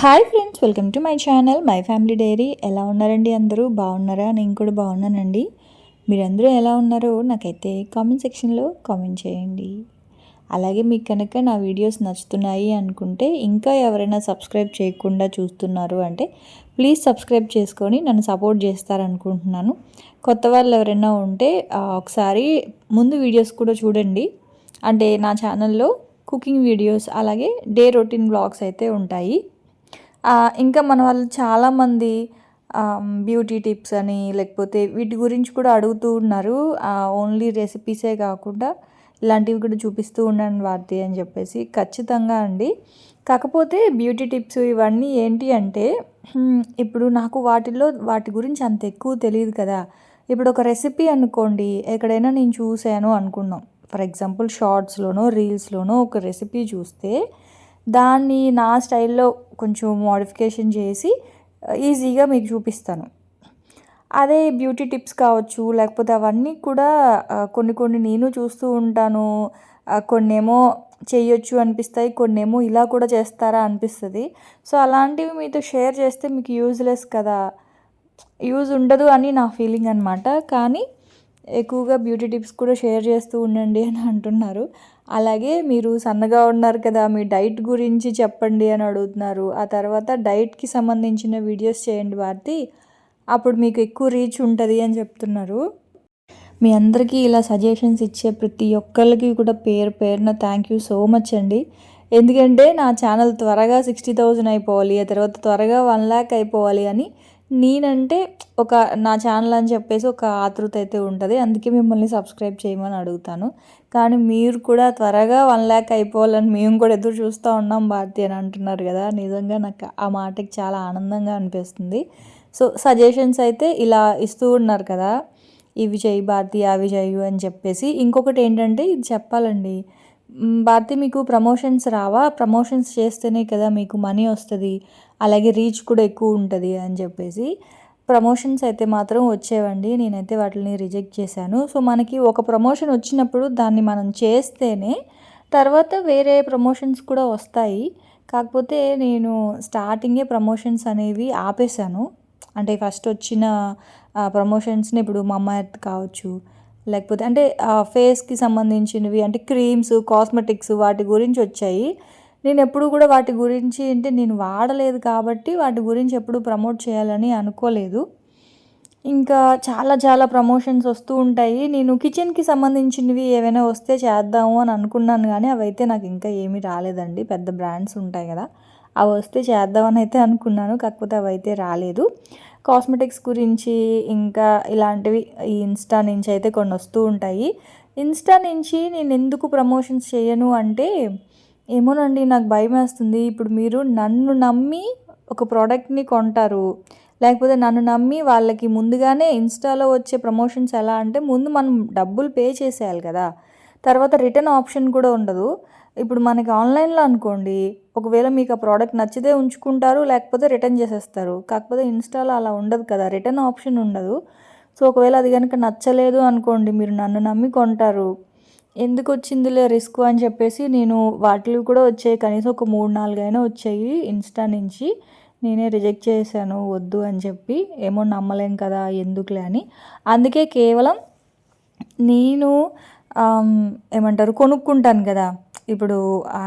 Hi friends welcome to my channel my family diary. ఎలా ఉన్నారండి అందరూ? బాగున్నారా? నేను కూడా బాగున్నానండి. మీరందరూ ఎలా ఉన్నారో నాకైతే కామెంట్ సెక్షన్లో కామెంట్ చేయండి. అలాగే మీకు కనుక నా వీడియోస్ నచ్చుతున్నాయి అనుకుంటే ఇంకా ఎవరైనా సబ్స్క్రైబ్ చేయకుండా చూస్తున్నారు అంటే ప్లీజ్ సబ్స్క్రైబ్ చేసుకొని నన్ను సపోర్ట్ చేస్తారనుకుంటున్నాను. కొత్త వాళ్ళు ఎవరైనా ఉంటే ఒకసారి ముందు వీడియోస్ కూడా చూడండి. అంటే నా ఛానల్లో కుకింగ్ వీడియోస్ అలాగే డే రొటీన్ బ్లాగ్స్ అయితే ఉంటాయి. ఇంకా మన వాళ్ళు చాలామంది బ్యూటీ టిప్స్ అని లేకపోతే వీటి గురించి కూడా అడుగుతూ ఉన్నారు. ఓన్లీ రెసిపీసే కాకుండా ఇలాంటివి కూడా చూపిస్తూ ఉన్నాను వార్తి అని చెప్పేసి. ఖచ్చితంగా అండి. కాకపోతే బ్యూటీ టిప్స్ ఇవన్నీ ఏంటి అంటే ఇప్పుడు నాకు వాటిల్లో వాటి గురించి అంత ఎక్కువ తెలియదు కదా. ఇప్పుడు ఒక రెసిపీ అనుకోండి ఎక్కడైనా నేను చూశాను అనుకున్నాం. ఫర్ ఎగ్జాంపుల్ షార్ట్స్లోనో రీల్స్లోనో ఒక రెసిపీ చూస్తే దాన్ని నా స్టైల్లో కొంచెం మోడిఫికేషన్ చేసి uh, ఈజీగా మీకు చూపిస్తాను. అదే బ్యూటీ టిప్స్ కావచ్చు లేకపోతే అవన్నీ కూడా uh, కొన్ని కొన్ని నేను చూస్తూ ఉంటాను. Uh, కొన్నేమో చేయొచ్చు అనిపిస్తాయి కొన్నేమో ఇలా కూడా చేస్తారా అనిపిస్తుంది. సో అలాంటివి మీతో షేర్ చేస్తే మీకు యూజ్లెస్ కదా. యూజ్ ఉండదు అని నా ఫీలింగ్ అనమాట కానీ ఎక్కువగా బ్యూటీ టిప్స్ కూడా షేర్ చేస్తూ ఉండండి అని అంటున్నారు. అలాగే మీరు సన్నగా ఉన్నారు కదా మీ డైట్ గురించి చెప్పండి అని అడుగుతున్నారు. ఆ తర్వాత డైట్కి సంబంధించిన వీడియోస్ చేయండి వారి అప్పుడు మీకు ఎక్కువ రీచ్ ఉంటుంది అని చెప్తున్నారు. మీ అందరికీ ఇలా సజెషన్స్ ఇచ్చే ప్రతి ఒక్కరికి కూడా పేరు పేరున థ్యాంక్ యూ సో మచ్ అండి. ఎందుకంటే నా ఛానల్ త్వరగా సిక్స్టీ థౌజండ్ అయిపోవాలి ఆ తర్వాత త్వరగా వన్ ల్యాక్ అయిపోవాలి అని నేనంటే ఒక నా ఛానల్ అని చెప్పేసి ఒక ఆతృత అయితే ఉంటుంది. అందుకే మిమ్మల్ని సబ్స్క్రైబ్ చేయమని అడుగుతాను. కానీ మీరు కూడా త్వరగా వన్ ల్యాక్ అయిపోవాలని మేము కూడా ఎదురు చూస్తూ ఉన్నాం భారతి అని అంటున్నారు కదా. నిజంగా నాకు ఆ మాటకి చాలా ఆనందంగా అనిపిస్తుంది. సో సజెషన్స్ అయితే ఇలా ఇస్తూ ఉన్నారు కదా. ఇవి చేయి భారతి అవి చేయు అని చెప్పేసి. ఇంకొకటి ఏంటంటే ఇది చెప్పాలండి. భారతి మీకు ప్రమోషన్స్ రావా? ప్రమోషన్స్ చేస్తేనే కదా మీకు మనీ వస్తుంది. అలాగే రీచ్ కూడా ఎక్కువ ఉంటుంది అని చెప్పేసి ప్రమోషన్స్ అయితే మాత్రం వచ్చేవండి. నేనైతే వాటిని రిజెక్ట్ చేశాను. సో మనకి ఒక ప్రమోషన్ వచ్చినప్పుడు దాన్ని మనం చేస్తేనే తర్వాత వేరే ప్రమోషన్స్ కూడా వస్తాయి. కాకపోతే నేను స్టార్టింగే ప్రమోషన్స్ అనేవి ఆపేశాను. అంటే ఫస్ట్ వచ్చిన ప్రమోషన్స్ని ఇప్పుడు మమ్మ ఎర్త్ కావచ్చు లేకపోతే అంటే ఫేస్కి సంబంధించినవి అంటే క్రీమ్స్ కాస్మెటిక్స్ వాటి గురించి వచ్చాయి. నేను ఎప్పుడు కూడా వాటి గురించి అంటే నేను వాడలేదు కాబట్టి వాటి గురించి ఎప్పుడు ప్రమోట్ చేయాలని అనుకోలేదు. ఇంకా చాలా చాలా ప్రమోషన్స్ వస్తూ ఉంటాయి. నేను కిచెన్కి సంబంధించినవి ఏవైనా వస్తే చేద్దాము అని అనుకున్నాను కానీ అవైతే నాకు ఇంకా ఏమీ రాలేదండి. పెద్ద బ్రాండ్స్ ఉంటాయి కదా అవి వస్తే చేద్దామని అయితే అనుకున్నాను కాకపోతే అవి అయితే రాలేదు. కాస్మెటిక్స్ గురించి ఇంకా ఇలాంటివి ఈ ఇన్స్టా నుంచి అయితే కొన్ని వస్తూ ఉంటాయి. ఇన్స్టా నుంచి నేను ఎందుకు ప్రమోషన్స్ చేయను అంటే ఏమోనండి నాకు భయం వేస్తుంది ఇప్పుడు మీరు నన్ను నమ్మి ఒక ప్రోడక్ట్ని కొంటారు. లేకపోతే నన్ను నమ్మి వాళ్ళకి ముందుగానే ఇన్స్టాలో వచ్చే ప్రమోషన్స్ ఎలా అంటే ముందు మనం డబ్బులు పే చేసేయాలి కదా. తర్వాత రిటర్న్ ఆప్షన్ కూడా ఉండదు. ఇప్పుడు మనకి ఆన్లైన్లో అనుకోండి ఒకవేళ మీకు ఆ ప్రోడక్ట్ నచ్చితే ఉంచుకుంటారు లేకపోతే రిటర్న్ చేసేస్తారు. కాకపోతే ఇన్స్టాలో అలా ఉండదు కదా రిటర్న్ ఆప్షన్ ఉండదు. సో ఒకవేళ అది కనుక నచ్చలేదు అనుకోండి మీరు నన్ను నమ్మి కొంటారు. ఎందుకు వచ్చిందిలే రిస్క్ అని చెప్పేసి నేను వాటిలో కూడా వచ్చాయి. కనీసం ఒక మూడు నాలుగు అయినా వచ్చాయి ఇన్స్టా నుంచి. నేనే రిజెక్ట్ చేశాను వద్దు అని చెప్పి. ఏమో నమ్మలేం కదా ఎందుకులే అని. అందుకే కేవలం నేను ఏమంటారు కొనుక్కుంటాను కదా. ఇప్పుడు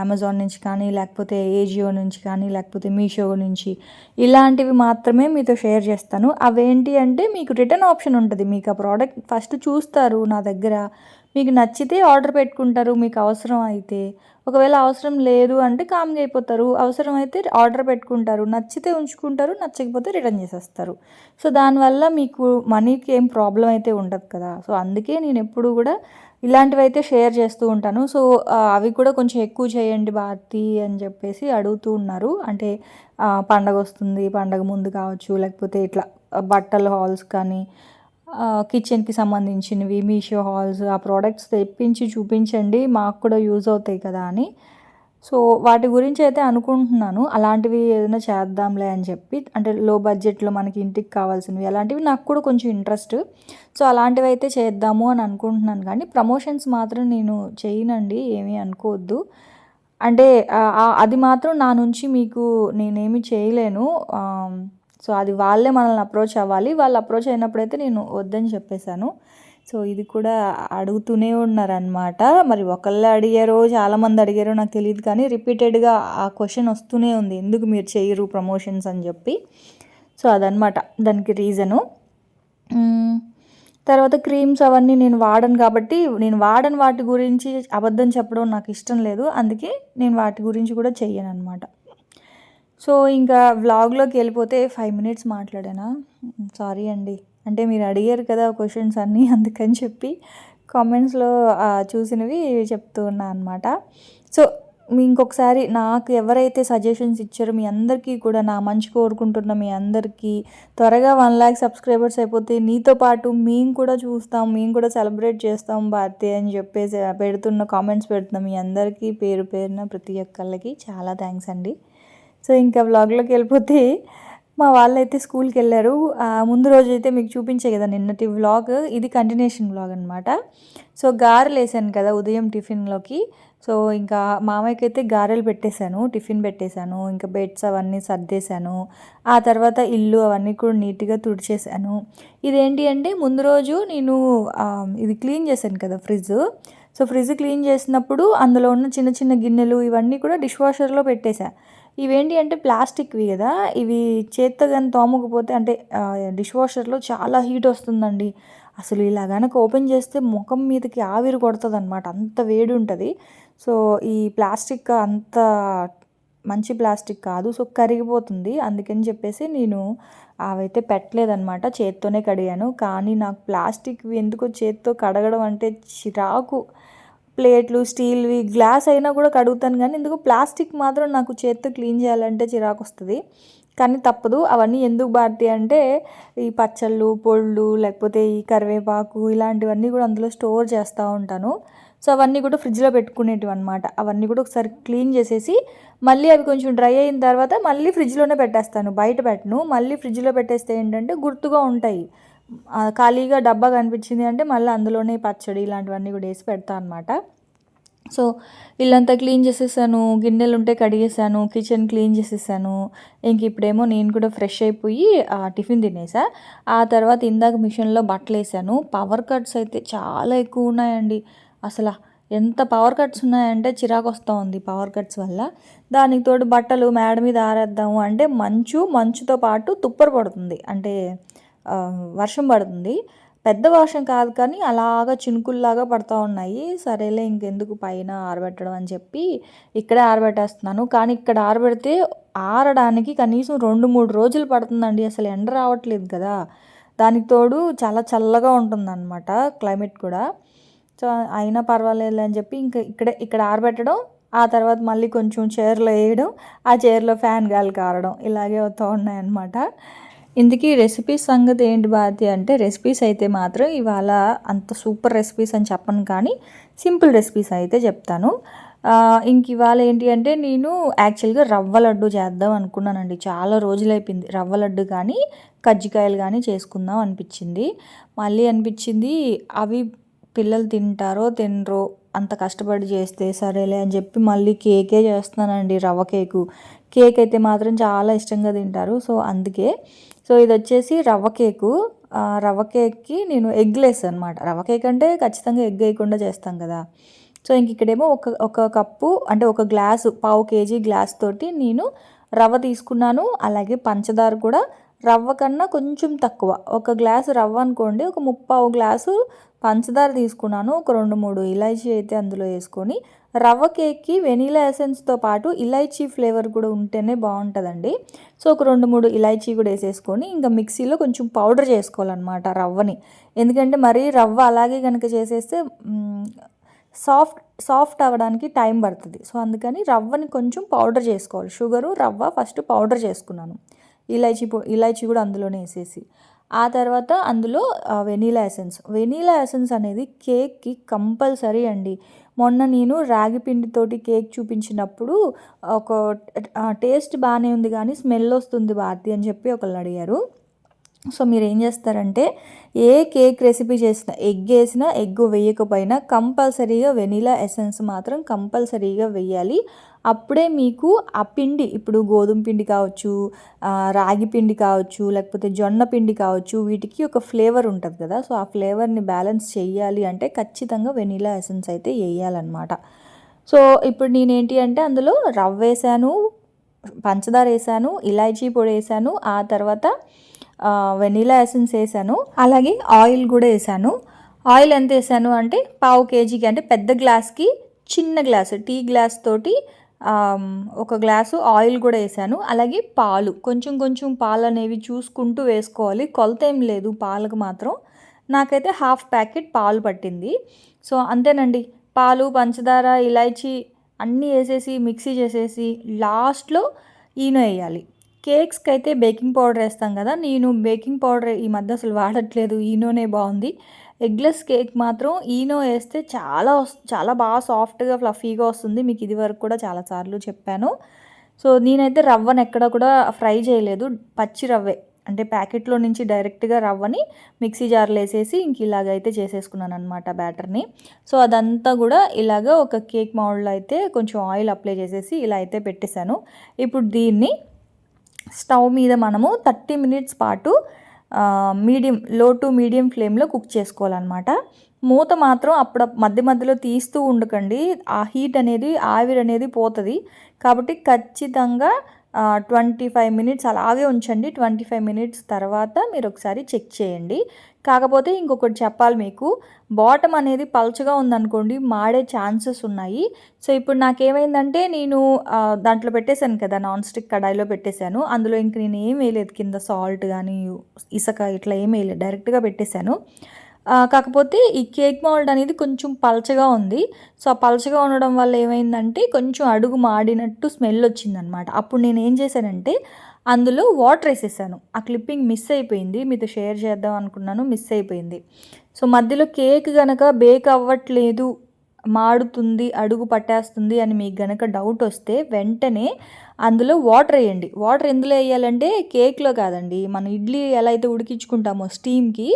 అమెజాన్ నుంచి కానీ లేకపోతే ఏజియో నుంచి కానీ లేకపోతే మీషో నుంచి. ఇలాంటివి మాత్రమే మీతో షేర్ చేస్తాను. అవేంటి అంటే మీకు రిటర్న్ ఆప్షన్ ఉంటుంది. మీకు ఆ ప్రోడక్ట్ ఫస్ట్ చూస్తారు నా దగ్గర. మీకు నచ్చితే ఆర్డర్ పెట్టుకుంటారు మీకు అవసరం అయితే. ఒకవేళ అవసరం లేదు అంటే కామ్గా అయిపోతారు. అవసరం అయితే ఆర్డర్ పెట్టుకుంటారు. నచ్చితే ఉంచుకుంటారు నచ్చకపోతే రిటర్న్ చేసేస్తారు. సో దానివల్ల మీకు మనీకి ఏం ప్రాబ్లం అయితే ఉండదు కదా. సో అందుకే నేను ఎప్పుడు కూడా ఇలాంటివి అయితే షేర్ చేస్తూ ఉంటాను. సో అవి కూడా కొంచెం ఎక్కువ చేయండి భారతి అని చెప్పేసి అడుగుతూ ఉన్నారు. అంటే పండగ వస్తుంది పండగ ముందు కావచ్చు లేకపోతే ఇట్లా బట్టల హాల్స్ కానీ కిచెన్కి సంబంధించినవి మీషో హాల్స్ ఆ ప్రోడక్ట్స్ తెప్పించి చూపించండి. మాకు కూడా యూజ్ అవుతాయి కదా అని. సో వాటి గురించి అయితే అనుకుంటున్నాను. అలాంటివి ఏదైనా చేద్దాంలే అని చెప్పి. అంటే లో బడ్జెట్లో మనకి ఇంటికి కావాల్సినవి అలాంటివి నాకు కూడా కొంచెం ఇంట్రెస్ట్ సో అలాంటివి అయితే చేద్దాము అని అనుకుంటున్నాను. కానీ ప్రమోషన్స్ మాత్రం నేను చేయనండి. ఏమీ అనుకోవద్దు. అంటే అది మాత్రం నా నుంచి మీకు నేనేమి చేయలేను. సో అది వాళ్ళే మనల్ని అప్రోచ్ అవ్వాలి. వాళ్ళు అప్రోచ్ అయినప్పుడైతే నేను వద్దని చెప్పేశాను. సో ఇది కూడా అడుగుతూనే ఉన్నారనమాట మరి ఒకళ్ళు అడిగారో చాలామంది అడిగారో నాకు తెలియదు కానీ రిపీటెడ్గా ఆ క్వశ్చన్ వస్తూనే ఉంది. ఎందుకు మీరు చేయరు ప్రమోషన్స్ అని చెప్పి. సో అదనమాట దానికి రీజను తర్వాత క్రీమ్స్ అవన్నీ నేను వాడను కాబట్టి నేను వాడని వాటి గురించి అబద్ధం చెప్పడం నాకు ఇష్టం లేదు. అందుకే నేను వాటి గురించి కూడా చెయ్యను అనమాట సో ఇంకా వ్లాగ్లోకి వెళ్ళిపోతే ఫైవ్ మినిట్స్ మాట్లాడానా? సారీ అండి. అంటే మీరు అడిగారు కదా క్వశ్చన్స్ అన్నీ అందుకని చెప్పి కామెంట్స్లో చూసినవి చెప్తూ ఉన్నా అనమాట సో మీ ఇంకొకసారి నాకు ఎవరైతే సజెషన్స్ ఇచ్చారో మీ అందరికీ కూడా నా మంచి కోరుకుంటున్న మీ అందరికీ త్వరగా వన్ ల్యాక్ సబ్స్క్రైబర్స్ అయిపోతే నీతో పాటు మేము కూడా చూస్తాం మేము కూడా సెలబ్రేట్ చేస్తాం భారతి అని చెప్పేసి పెడుతున్న కామెంట్స్ పెడుతున్నాం మీ అందరికీ పేరు పేరున ప్రతి ఒక్కళ్ళకి చాలా థ్యాంక్స్ అండి. సో ఇంకా వ్లాగ్లోకి వెళ్ళిపోతే మా వాళ్ళైతే స్కూల్కి వెళ్ళారు. ముందు రోజు అయితే మీకు చూపించే కదా నిన్నటి వ్లాగ్ ఇది కంటిన్యూషన్ వ్లాగ్ అనమాట సో గారెలు వేసాను కదా ఉదయం టిఫిన్లోకి. సో ఇంకా మామయ్యకి అయితే గారెలు పెట్టేశాను టిఫిన్ పెట్టేశాను ఇంకా బెడ్స్ అవన్నీ సర్దేశాను. ఆ తర్వాత ఇల్లు అవన్నీ కూడా నీట్గా తుడిచేశాను. ఇదేంటి అంటే ముందు రోజు నేను ఇది క్లీన్ చేశాను కదా ఫ్రిడ్జ్. సో ఫ్రిడ్జ్ క్లీన్ చేసినప్పుడు అందులో ఉన్న చిన్న చిన్న గిన్నెలు ఇవన్నీ కూడా డిష్ వాషర్లో పెట్టేశాను ఇవేంటి అంటే ప్లాస్టిక్వి కదా. ఇవి చేత్తో కానీ తోమకపోతే అంటే డిష్ వాషర్లో చాలా హీట్ వస్తుందండి. అసలు ఇలా కనుక ఓపెన్ చేస్తే ముఖం మీదకి ఆవిరి కొడుతుంది అనమాట అంత వేడి ఉంటుంది సో ఈ ప్లాస్టిక్ అంత మంచి ప్లాస్టిక్ కాదు. సో కరిగిపోతుంది. అందుకని చెప్పేసి నేను అవైతే పెట్టలేదన్నమాట. చేత్తోనే కడిగాను. కానీ నాకు ప్లాస్టిక్వి ఎందుకో చేత్తో కడగడం అంటే చిరాకు. ప్లేట్లు స్టీల్వి గ్లాస్ అయినా కూడా కడుగుతాను కానీ ఎందుకు ప్లాస్టిక్ మాత్రం నాకు చేత్తో క్లీన్ చేయాలంటే చిరాకు వస్తుంది కానీ తప్పదు. అవన్నీ ఎందుకు భారతి అంటే ఈ పచ్చళ్ళు పొళ్ళు లేకపోతే ఈ కరివేపాకు ఇలాంటివన్నీ కూడా అందులో స్టోర్ చేస్తూ ఉంటాను. సో అవన్నీ కూడా ఫ్రిడ్జ్లో పెట్టుకునేటివి అనమాట అవన్నీ కూడా ఒకసారి క్లీన్ చేసేసి మళ్ళీ అవి కొంచెం డ్రై అయిన తర్వాత మళ్ళీ ఫ్రిడ్జ్లోనే పెట్టేస్తాను. బయట పెట్టను. మళ్ళీ ఫ్రిడ్జ్లో పెట్టేస్తే ఏంటంటే గుర్తుగా ఉంటాయి. ఖాళీగా డబ్బా కనిపించింది అంటే మళ్ళీ అందులోనే పచ్చడి ఇలాంటివన్నీ కూడా వేసి పెడతా అనమాట సో ఇల్లంతా క్లీన్ చేసేసాను గిన్నెలు ఉంటే కడిగేసాను కిచెన్ క్లీన్ చేసేసాను. ఇంక ఇప్పుడేమో నేను కూడా ఫ్రెష్ అయిపోయి ఆ, టిఫిన్ తినేసా. ఆ తర్వాత ఇందాక మిషన్లో బట్టలు వేసాను. పవర్ కట్స్ అయితే చాలా ఎక్కువ ఉన్నాయండి. అసలు ఎంత పవర్ కట్స్ ఉన్నాయంటే చిరాకు వస్తూ ఉంది పవర్ కట్స్ వల్ల. దానికి తోడు బట్టలు మేడ మీద ఆరేద్దాము అంటే మంచు మంచుతో పాటు తుప్పర పడుతుంది. అంటే వర్షం పడుతుంది. పెద్ద వర్షం కాదు కానీ అలాగా చినుకుల్లాగా పడుతూ ఉన్నాయి. సరేలే ఇంకెందుకు పైన ఆరబెట్టడం అని చెప్పి ఇక్కడే ఆరబెట్టేస్తున్నాను. కానీ ఇక్కడ ఆరబెడితే ఆరడానికి కనీసం రెండు మూడు రోజులు పడుతుందండి. అసలు ఎండ రావట్లేదు కదా. దానికి తోడు చాలా చల్లగా ఉంటుందన్నమాట క్లైమేట్ కూడా. సో అయినా పర్వాలేదు అని చెప్పి ఇంకా ఇక్కడే ఇక్కడ ఆరబెట్టడం ఆ తర్వాత మళ్ళీ కొంచెం చైర్లో వేయడం ఆ చైర్లో ఫ్యాన్ గాలి కారడం ఇలాగే అవుతూ ఉన్నాయన్నమాట. ఇందుకీ రెసిపీస్ సంగతి ఏంటి బాధ్య అంటే రెసిపీస్ అయితే మాత్రం ఇవాళ అంత సూపర్ రెసిపీస్ అని చెప్పను కానీ సింపుల్ రెసిపీస్ అయితే చెప్తాను. ఇంక ఇవాళ ఏంటి అంటే నేను యాక్చువల్గా రవ్వ లడ్డు చేద్దాం అనుకున్నానండి. చాలా రోజులైపోయింది. రవ్వ లడ్డు కానీ కజ్జికాయలు కానీ చేసుకుందాం అనిపించింది. మళ్ళీ అనిపించింది అవి పిల్లలు తింటారో తినరో అంత కష్టపడి చేస్తే సరేలే అని చెప్పి మళ్ళీ కేకే చేస్తున్నానండి రవ్వ కేకు. కేక్ అయితే మాత్రం చాలా ఇష్టంగా తింటారు. సో అందుకే సో ఇది వచ్చేసి రవ్వ కేకు. రవ్వ కేక్కి నేను ఎగ్ లెస్ అనమాట రవ్వ కేక్ అంటే ఖచ్చితంగా ఎగ్ వేయకుండా చేస్తాం కదా. సో ఇంక ఇక్కడేమో ఒక ఒక కప్పు అంటే ఒక గ్లాసు పావు కేజీ గ్లాస్ తోటి నేను రవ్వ తీసుకున్నాను. అలాగే పంచదార కూడా రవ్వ కన్నా కొంచెం తక్కువ. ఒక గ్లాసు రవ్వ అనుకోండి ఒక ముప్పావు గ్లాసు పంచదార తీసుకున్నాను ఒక రెండు మూడు ఇలాచీ అయితే అందులో వేసుకొని. రవ్వ కేక్కి వెనీలా ఎసెన్స్తో పాటు ఇలాచీ ఫ్లేవర్ కూడా ఉంటేనే బాగుంటుందండి. సో ఒక రెండు మూడు ఇలాచీ కూడా వేసేసుకొని ఇంకా మిక్సీలో కొంచెం పౌడర్ చేసుకోవాలన్నమాట రవ్వని. ఎందుకంటే మరీ రవ్వ అలాగే కనుక చేసేస్తే సాఫ్ట్ సాఫ్ట్ అవ్వడానికి టైం పడుతుంది. సో అందుకని రవ్వని కొంచెం పౌడర్ చేసుకోవాలి. షుగరు రవ్వ ఫస్ట్ పౌడర్ చేసుకున్నాను. ఇలాచీ ఇలాచీ కూడా అందులోనే వేసేసి. ఆ తర్వాత అందులో వెనీలా ఎసెన్స్. వెనీలా ఎసెన్స్ అనేది కేక్కి కంపల్సరీ అండి. మొన్న నేను రాగి పిండితోటి కేక్ చూపించినప్పుడు ఒక టేస్ట్ బాగానే ఉంది కానీ స్మెల్ వస్తుంది భారతి అని చెప్పి ఒకళ్ళు అడిగారు. సో మీరు ఏం చేస్తారంటే ఏ కేక్ రెసిపీ చేసినా ఎగ్ వేసినా ఎగ్ వేయకపోయినా కంపల్సరీగా వెనీలా ఎసెన్స్ మాత్రం కంపల్సరీగా వేయాలి. అప్పుడే మీకు ఆ పిండి ఇప్పుడు గోధుమ పిండి కావచ్చు రాగి పిండి కావచ్చు లేకపోతే జొన్న పిండి కావచ్చు వీటికి ఒక ఫ్లేవర్ ఉంటుంది కదా. సో ఆ ఫ్లేవర్ని బ్యాలెన్స్ చేయాలి అంటే ఖచ్చితంగా వెనీలా ఎసెన్స్ అయితే వేయాలన్నమాట. సో ఇప్పుడు నేనేంటి అంటే అందులో రవ్వ వేసాను పంచదార వేసాను ఇలాచీ పొడి వేసాను ఆ తర్వాత వెనీలా ఎసెన్స్ వేసాను అలాగే ఆయిల్ కూడా వేసాను. ఆయిల్ ఎంత వేసాను అంటే పావు కేజీకి అంటే పెద్ద గ్లాస్కి చిన్న గ్లాసు టీ గ్లాస్ తోటి ఒక గ్లాసు ఆయిల్ కూడా వేసాను. అలాగే పాలు కొంచెం కొంచెం పాలు అనేవి చూసుకుంటూ వేసుకోవాలి. కొలత ఏం లేదు పాలకు మాత్రం. నాకైతే హాఫ్ ప్యాకెట్ పాలు పట్టింది. సో అంతేనండి. పాలు పంచదార ఇలాచీ అన్నీ వేసేసి మిక్సీ చేసేసి లాస్ట్లో ఈనో వేయాలి. కేక్స్కి అయితే బేకింగ్ పౌడర్ వేస్తాం కదా నేను బేకింగ్ పౌడర్ ఈ మధ్య అసలు వాడట్లేదు ఈనోనే బాగుంది. ఎగ్లెస్ కేక్ మాత్రం ఈనో వేస్తే చాలా వస్- చాలా బాగా సాఫ్ట్గా ఫ్లఫీగా వస్తుంది. మీకు ఇది వరకు కూడా చాలాసార్లు చెప్పాను. సో నేనైతే రవ్వను ఎక్కడ కూడా ఫ్రై చేయలేదు. పచ్చి రవ్వే. అంటే ప్యాకెట్లో నుంచి డైరెక్ట్గా రవ్వని మిక్సీ జార్లో వేసేసి ఇంక ఇలాగైతే చేసేసుకున్నాను అనమాట బ్యాటర్ని. సో అదంతా కూడా ఇలాగ ఒక కేక్ మౌల్డ్లో అయితే కొంచెం ఆయిల్ అప్లై చేసేసి ఇలా అయితే పెట్టేశాను. ఇప్పుడు దీన్ని స్టవ్ మీద మనము థర్టీ మినిట్స్ పాటు మీడియం లో టు మీడియం ఫ్లేమ్లో కుక్ చేసుకోవాలన్నమాట. మూత మాత్రం అప్పుడు మధ్య మధ్యలో తీస్తూ ఉండకండి. ఆ హీట్ అనేది ఆవిరి అనేది పోతుంది. కాబట్టి ఖచ్చితంగా ట్వంటీ ఫైవ్ మినిట్స్ అలాగే ఉంచండి. ట్వంటీ ఫైవ్ మినిట్స్ తర్వాత మీరు ఒకసారి చెక్ చేయండి. కాకపోతే ఇంకొకటి చెప్పాలి మీకు. బాటమ్ అనేది పల్చగా ఉందనుకోండి మాడే ఛాన్సెస్ ఉన్నాయి. సో ఇప్పుడు నాకేమైందంటే నేను దాంట్లో పెట్టేశాను కదా నాన్ స్టిక్ కడాయిలో పెట్టేశాను. అందులో ఇంక నేను ఏం వేయలేదు. కింద సాల్ట్ కానీ ఇసుక ఇట్లా ఏం వేయలేదు. డైరెక్ట్గా పెట్టేశాను. కాకపోతే ఈ కేక్ మౌల్డ్ అనేది కొంచెం పలచగా ఉంది. సో ఆ పలచగా ఉండడం వల్ల ఏమైందంటే కొంచెం అడుగు మాడినట్టు స్మెల్ వచ్చిందనమాట. అప్పుడు నేను ఏం చేశానంటే అందులో వాటర్ వేసేసాను. ఆ క్లిప్పింగ్ మిస్ అయిపోయింది. మీతో షేర్ చేద్దాం అనుకున్నాను మిస్ అయిపోయింది. సో మధ్యలో కేక్ కనుక బేక్ అవ్వట్లేదు మాడుతుంది అడుగు పట్టేస్తుంది అని మీకు గనక డౌట్ వస్తే వెంటనే అందులో వాటర్ వేయండి. వాటర్ ఎందులో వేయాలంటే కేక్లో కాదండి. మనం ఇడ్లీ ఎలా అయితే ఉడికించుకుంటామో స్టీమ్కి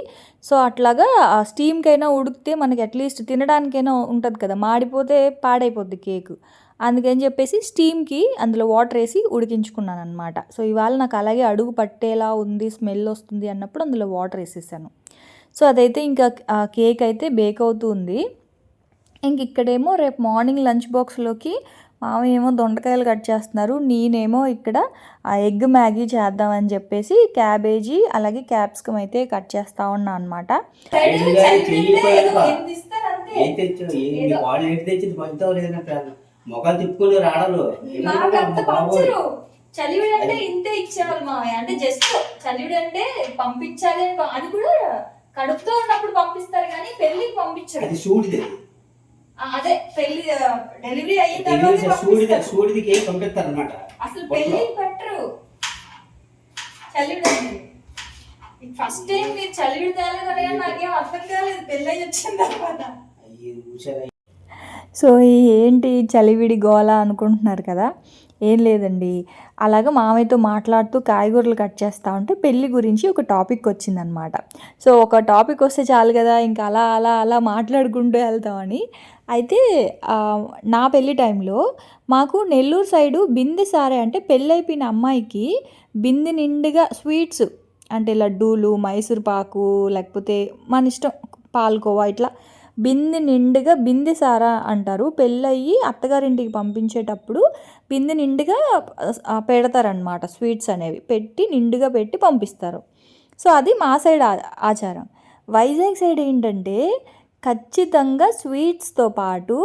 సో అట్లాగా ఆ స్టీమ్కైనా ఉడికితే మనకి అట్లీస్ట్ తినడానికైనా ఉంటుంది కదా. మాడిపోతే పాడైపోద్ది కేక్ అందుకని చెప్పేసి స్టీమ్కి అందులో వాటర్ వేసి ఉడికించుకున్నాను అనమాట సో ఇవాళ నాకు అలాగే అడుగు పట్టేలా ఉంది స్మెల్ వస్తుంది అన్నప్పుడు అందులో వాటర్ వేసేసాను. సో అదైతే ఇంకా కేక్ అయితే బేక్ అవుతుంది ఉంది. ఇంక ఇక్కడేమో రేపు మార్నింగ్ లంచ్ బాక్స్లోకి మామయ్య ఏమో దొండకాయలు కట్ చేస్తున్నారు నేనేమో ఇక్కడ ఆ ఎగ్ మ్యాగీ చేద్దామని చెప్పేసి క్యాబేజీ అలాగే క్యాప్సికమ్ అయితే కట్ చేస్తా ఉన్నా అనమాట తిప్పుకుని రాడలు చలివిడి అంటే ఇంతే ఇచ్చేవాళ్ళు మామయ్య అంటే జస్ట్ చలివిడి అంటే పంపించాలి అని కూడా కడుపుతో ఉన్నప్పుడు పంపిస్తారు కానీ పెళ్ళికి పంపించారు అది అదే పెళ్ళి డెలివరీ అయిన తర్వాత సూడిది. సూడిదికి ఏం పంపిస్తారు అనమాట అసలు పెళ్ళి పెట్టరు. చలివిడి అనేది ఫస్ట్ టైం మీరు చలివిడి తేలేదనే నాకేం అర్థం కాలేదు. పెళ్ళి అయ్యి వచ్చిన తర్వాత. సో ఈ ఏంటి చలివిడి గోల అనుకుంటున్నారు కదా? ఏం లేదండి. అలాగ మామయ్యతో మాట్లాడుతూ కాయగూరలు కట్ చేస్తూ ఉంటే పెళ్ళి గురించి ఒక టాపిక్ వచ్చిందనమాట సో ఒక టాపిక్ వస్తే చాలు కదా ఇంకా అలా అలా అలా మాట్లాడుకుంటూ వెళ్తామని. అయితే నా పెళ్ళి టైంలో మాకు నెల్లూరు సైడు బిందె సారే అంటే పెళ్ళైపోయిన అమ్మాయికి బిందె నిండుగా స్వీట్స్ అంటే లడ్డూలు మైసూర్ పాకు లేకపోతే మన ఇష్టం పాల్కోవా ఇట్లా బిందె నిండుగా బిందె సారా అంటారు. పెళ్ళయ్యి అత్తగారింటికి పంపించేటప్పుడు బిందె నిండుగా పెడతారనమాట స్వీట్స్ అనేవి. పెట్టి నిండుగా పెట్టి పంపిస్తారు. సో అది మా సైడ్ ఆ- ఆచారం. వైజాగ్ సైడ్ ఏంటంటే ఖచ్చితంగా స్వీట్స్తో పాటు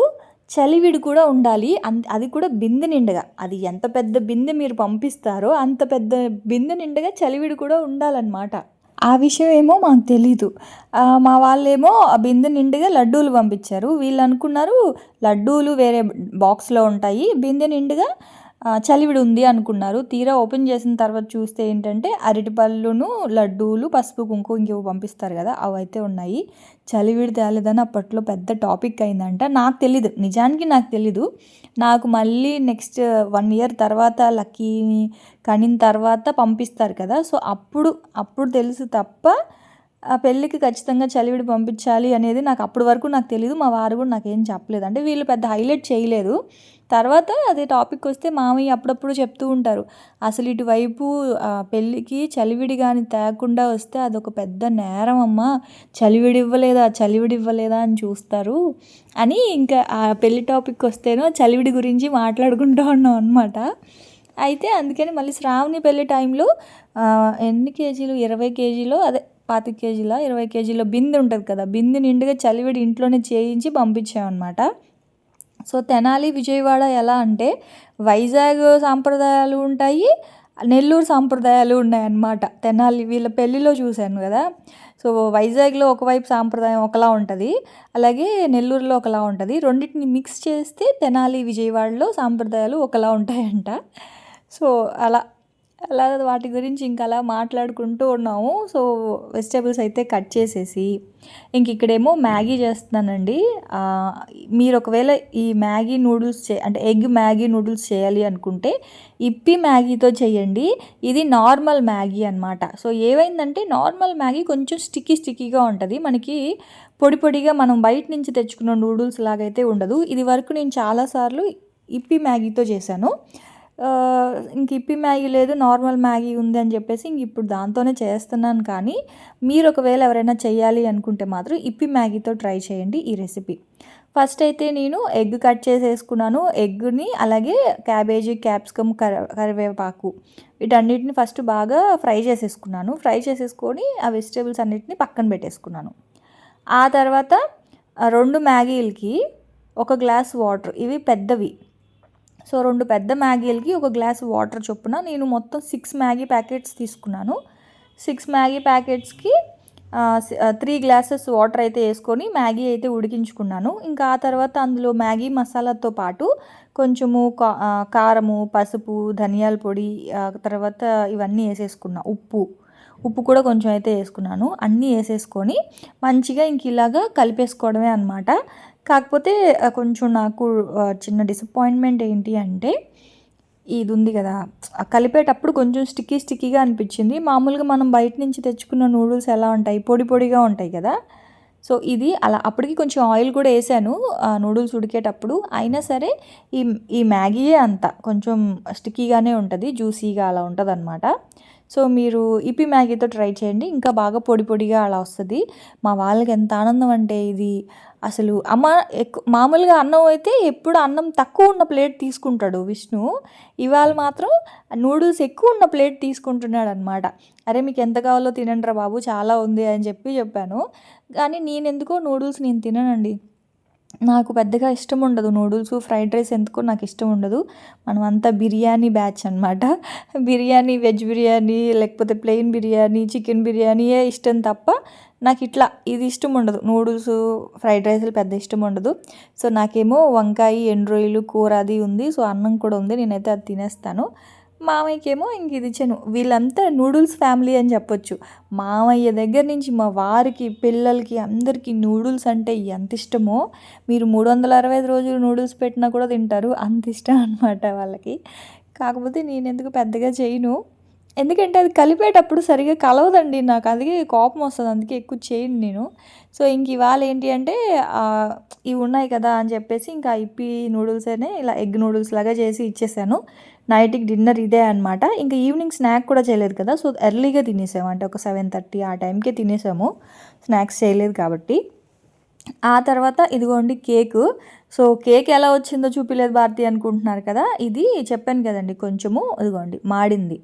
చలివిడి కూడా ఉండాలి. అది కూడా బిందె నిండగా. అది ఎంత పెద్ద బిందె మీరు పంపిస్తారో అంత పెద్ద బిందె నిండగా చలివిడి కూడా ఉండాలన్నమాట. ఆ విషయం ఏమో మాకు తెలీదు. మా వాళ్ళేమో ఆ బిందె నిండుగా లడ్డూలు పంపించారు. వీళ్ళు అనుకున్నారు లడ్డూలు వేరే బాక్స్లో ఉంటాయి. బిందె నిండుగా చలివిడి ఉంది అనుకున్నారు. తీరా ఓపెన్ చేసిన తర్వాత చూస్తే ఏంటంటే అరటిపళ్ళును లడ్డూలు పసుపు కుంకుమ ఇంకేవో పంపిస్తారు కదా అవి అయితే ఉన్నాయి. చలివిడి తేలేదని అప్పట్లో పెద్ద టాపిక్ అయిందంట. నాకు తెలీదు. నిజానికి నాకు తెలీదు. నాకు మళ్ళీ నెక్స్ట్ వన్ ఇయర్ తర్వాత లక్కీని కనిన తర్వాత పంపిస్తారు కదా. సో అప్పుడు అప్పుడు తెలుసు తప్ప ఆ పెళ్ళికి ఖచ్చితంగా చలివిడి పంపించాలి అనేది నాకు అప్పటి వరకు నాకు తెలియదు మా వారు కూడా నాకేం చెప్పలేదు. అంటే వీళ్ళు పెద్ద హైలైట్ చేయలేదు. తర్వాత అదే టాపిక్ వస్తే మామయ్య అప్పుడప్పుడు చెప్తూ ఉంటారు. అసలు ఇటువైపు ఆ, పెళ్ళికి చలివిడి కానీ తేకుండా వస్తే అదొక పెద్ద నేరం అమ్మ. చలివిడి ఇవ్వలేదా? చలివిడి ఇవ్వలేదా అని చూస్తారు. అని ఇంకా ఆ పెళ్ళి టాపిక్ వస్తేనో చలివిడి గురించి మాట్లాడుకుంటూ ఉన్నాం అనమాట అయితే అందుకని మళ్ళీ శ్రావణి పెళ్ళి టైంలో ఎన్ని కేజీలు? ఇరవై కేజీలు? అదే పాతిక కేజీల ఇరవై కేజీల బిందె ఉంటుంది కదా బిందె నిండుగా చలివిడి ఇంట్లోనే చేయించి పంపించామన్నమాట. సో తెనాలి విజయవాడ ఎలా అంటే వైజాగ్ సాంప్రదాయాలు ఉంటాయి నెల్లూరు సాంప్రదాయాలు ఉన్నాయన్నమాట. తెనాలి వీళ్ళ పెళ్ళిలో చూశాను కదా. సో వైజాగ్లో ఒకవైపు సాంప్రదాయం ఒకలా ఉంటుంది అలాగే నెల్లూరులో ఒకలా ఉంటుంది. రెండింటిని మిక్స్ చేస్తే తెనాలి విజయవాడలో సాంప్రదాయాలు ఒకలా ఉంటాయంట. సో అలా అలా వాటి గురించి ఇంకా అలా మాట్లాడుకుంటూ ఉన్నాము. సో వెజిటేబుల్స్ అయితే కట్ చేసేసి ఇంక ఇక్కడేమో మ్యాగీ చేస్తున్నానండి. మీరు ఒకవేళ ఈ మ్యాగీ నూడిల్స్ చే అంటే ఎగ్ మ్యాగీ నూడిల్స్ చేయాలి అనుకుంటే ఇప్పి మ్యాగీతో చేయండి. ఇది నార్మల్ మ్యాగీ అనమాట సో ఏమైందంటే నార్మల్ మ్యాగీ కొంచెం స్టిక్కీ స్టిక్కీగా ఉంటుంది. మనకి పొడి పొడిగా మనం బయట నుంచి తెచ్చుకున్న నూడిల్స్ లాగైతే ఉండదు. ఇది వరకు నేను చాలాసార్లు ఇప్పి మ్యాగీతో చేశాను. ఇంక ఇప్పి మ్యాగీ లేదు నార్మల్ మ్యాగీ ఉంది అని చెప్పేసి ఇంక ఇప్పుడు దాంతోనే చేస్తున్నాను కానీ మీరు ఒకవేళ ఎవరైనా చేయాలి అనుకుంటే మాత్రం ఇప్పి మ్యాగీతో ట్రై చేయండి ఈ రెసిపీ. ఫస్ట్ అయితే నేను ఎగ్ కట్ చేసేసుకున్నాను. ఎగ్ని అలాగే క్యాబేజీ క్యాప్సికమ్ కర కరివేపాకు వీటన్నిటిని ఫస్ట్ బాగా ఫ్రై చేసేసుకున్నాను. ఫ్రై చేసేసుకొని ఆ వెజిటేబుల్స్ అన్నిటిని పక్కన పెట్టేసుకున్నాను. ఆ తర్వాత రెండు మ్యాగీలకి ఒక గ్లాస్ వాటర్ ఇవి పెద్దవి సో రెండు పెద్ద మ్యాగీలకి ఒక గ్లాస్ వాటర్ చొప్పున నేను మొత్తం సిక్స్ మ్యాగీ ప్యాకెట్స్ తీసుకున్నాను. సిక్స్ మ్యాగీ ప్యాకెట్స్కి త్రీ గ్లాసెస్ వాటర్ అయితే వేసుకొని మ్యాగీ అయితే ఉడికించుకున్నాను. ఇంకా ఆ తర్వాత అందులో మ్యాగీ మసాలాతో పాటు కొంచెము కా- కారము పసుపు ధనియాల పొడి తర్వాత ఇవన్నీ వేసేసుకున్నా. ఉప్పు ఉప్పు కూడా కొంచెం అయితే వేసుకున్నాను. అన్నీ వేసేసుకొని మంచిగా ఇంక ఇలాగా కలిపేసుకోవడమే అనమాట కాకపోతే కొంచెం నాకు చిన్న డిసప్పాయింట్మెంట్ ఏంటి అంటే ఇది ఉంది కదా కలిపేటప్పుడు కొంచెం స్టిక్కీ స్టిక్కీగా అనిపించింది. మామూలుగా మనం బయట నుంచి తెచ్చుకున్న నూడిల్స్ ఎలా ఉంటాయి? పొడి పొడిగా ఉంటాయి కదా. సో ఇది అలా అప్పటికి కొంచెం ఆయిల్ కూడా వేసాను నూడిల్స్ ఉడికేటప్పుడు. అయినా సరే ఈ ఈ మ్యాగీయే అంత. కొంచెం స్టిక్కీగానే ఉంటుంది జ్యూసీగా అలా ఉంటుంది అనమాట సో మీరు ఇపి మ్యాగీతో ట్రై చేయండి. ఇంకా బాగా పొడి పొడిగా అలా వస్తుంది. మా వాళ్ళకి ఎంత ఆనందం అంటే ఇది. అసలు అమ్మ ఎక్కువ మామూలుగా అన్నం అయితే ఎప్పుడు అన్నం తక్కువ ఉన్న ప్లేట్ తీసుకుంటాడు విష్ణు. ఇవాళ మాత్రం నూడిల్స్ ఎక్కువ ఉన్న ప్లేట్ తీసుకుంటున్నాడు అనమాట అరే మీకు ఎంత కావాలో తినండిరా బాబు చాలా ఉంది అని చెప్పి చెప్పాను. కానీ నేను ఎందుకో నూడిల్స్ నేను తిననండి. నాకు పెద్దగా ఇష్టం ఉండదు. నూడిల్స్ ఫ్రైడ్ రైస్ ఎందుకో నాకు ఇష్టం ఉండదు. మనం అంతా బిర్యానీ బ్యాచ్ అనమాట బిర్యానీ వెజ్ బిర్యానీ లేకపోతే ప్లెయిన్ బిర్యానీ చికెన్ బిర్యానీయే ఇష్టం తప్ప నాకు ఇట్లా ఇది ఇష్టం ఉండదు. నూడిల్స్ ఫ్రైడ్ రైస్లు పెద్ద ఇష్టం ఉండదు. సో నాకేమో వంకాయ ఎండ్రోయిలు కూర అది ఉంది. సో అన్నం కూడా ఉంది. నేనైతే అది తినేస్తాను. మామయ్యకేమో ఇంక ఇది ఇచ్చాను వీళ్ళంతా నూడిల్స్ ఫ్యామిలీ అని చెప్పొచ్చు. మామయ్య దగ్గర నుంచి మా వారికి పిల్లలకి అందరికీ నూడిల్స్ అంటే ఎంత ఇష్టమో మీరు మూడు వందల అరవై ఐదు రోజులు నూడిల్స్ పెట్టినా కూడా తింటారు. అంత ఇష్టం అనమాట వాళ్ళకి. కాకపోతే నేను ఎందుకు పెద్దగా చేయను. ఎందుకంటే అది కలిపేటప్పుడు సరిగా కలవదండి నాకు. అందుకే కోపం వస్తుంది. అందుకే ఎక్కువ చేయను నేను. సో ఇంక ఇవాళ ఏంటి అంటే ఇవి ఉన్నాయి కదా అని చెప్పేసి ఇంకా ఇప్పి నూడిల్స్ అనే ఇలా ఎగ్ నూడిల్స్ లాగా చేసి ఇచ్చేసాను. నైట్కి డిన్నర్ ఇదే అనమాట ఇంకా ఈవినింగ్ స్నాక్ కూడా చేయలేదు కదా సో ఎర్లీగా తినేసాము. అంటే ఒక సెవెన్ థర్టీ ఆ టైంకే తినేసాము. స్నాక్స్ చేయలేదు కాబట్టి. ఆ తర్వాత ఇదిగోండి కేక్. సో కేక్ ఎలా వచ్చిందో చూపిలేదు భారతి అనుకుంటున్నారు కదా ఇది చెప్పాను కదండి కొంచెము. ఇదిగోండి మాడింది.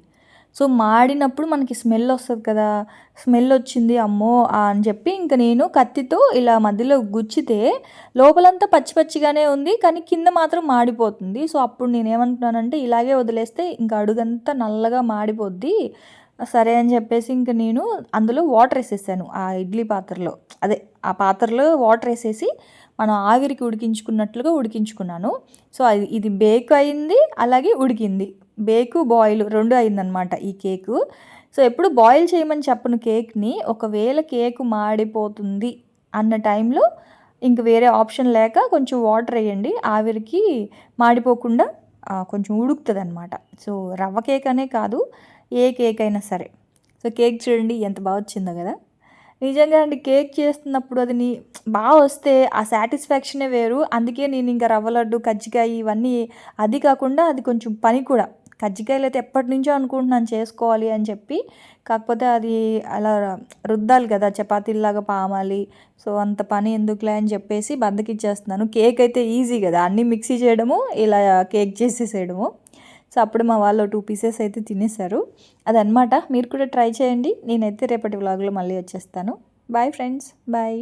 సో మాడినప్పుడు మనకి స్మెల్ వస్తుంది కదా స్మెల్ వచ్చింది అమ్మో అని చెప్పి ఇంకా నేను కత్తితో ఇలా మధ్యలో గుచ్చితే లోపలంతా పచ్చి పచ్చిగానే ఉంది కానీ కింద మాత్రం మాడిపోతుంది. సో అప్పుడు నేను ఏమంటున్నానంటే ఇలాగే వదిలేస్తే ఇంకా అడుగంతా నల్లగా మాడిపోద్ది సరే అని చెప్పేసి ఇంక నేను అందులో వాటర్ వేసేసాను ఆ ఇడ్లీ పాత్రలో. అదే ఆ పాత్రలో వాటర్ వేసేసి మనం ఆవిరికి ఉడికించుకున్నట్లుగా ఉడికించుకున్నాను. సో అది ఇది బేక్ అయింది అలాగే ఉడికింది. బేకు బాయిల్ రెండు అయిందనమాట ఈ కేకు. సో ఎప్పుడు బాయిల్ చేయమని చెప్పను కేక్ని ఒకవేళ కేక్ మాడిపోతుంది అన్న టైంలో ఇంక వేరే ఆప్షన్ లేక కొంచెం వాటర్ వేయండి ఆవిరికి మాడిపోకుండా కొంచెం ఉడుకుతుంది అనమాట సో రవ్వ కేక్ అనే కాదు ఏ కేక్ అయినా సరే. సో కేక్ చూడండి ఎంత బాగా వచ్చిందో కదా. నిజంగా అండి కేక్ చేస్తున్నప్పుడు అది నీ బాగా వస్తే ఆ సాటిస్ఫాక్షనే వేరు. అందుకే నేను ఇంకా రవ్వ లడ్డు కజ్జికాయ ఇవన్నీ అది కాకుండా అది కొంచెం పని కూడా. కజ్జికాయలు అయితే ఎప్పటి నుంచో అనుకుంటున్నాను చేసుకోవాలి అని చెప్పి. కాకపోతే అది అలా రుద్దాలి కదా చపాతీలాగా పామాలి. సో అంత పని ఎందుకులే అని చెప్పేసి బద్దకిచ్చేస్తున్నాను కేక్ అయితే ఈజీ కదా అన్నీ మిక్సీ చేయడము ఇలా కేక్ చేసేసేయడము. సో అప్పుడు మా వాళ్ళు టూ పీసెస్ అయితే తినేశారు. అదనమాట మీరు కూడా ట్రై చేయండి. నేనైతే రేపటి వ్లాగ్లో మళ్ళీ వచ్చేస్తాను. Bye friends. బాయ్.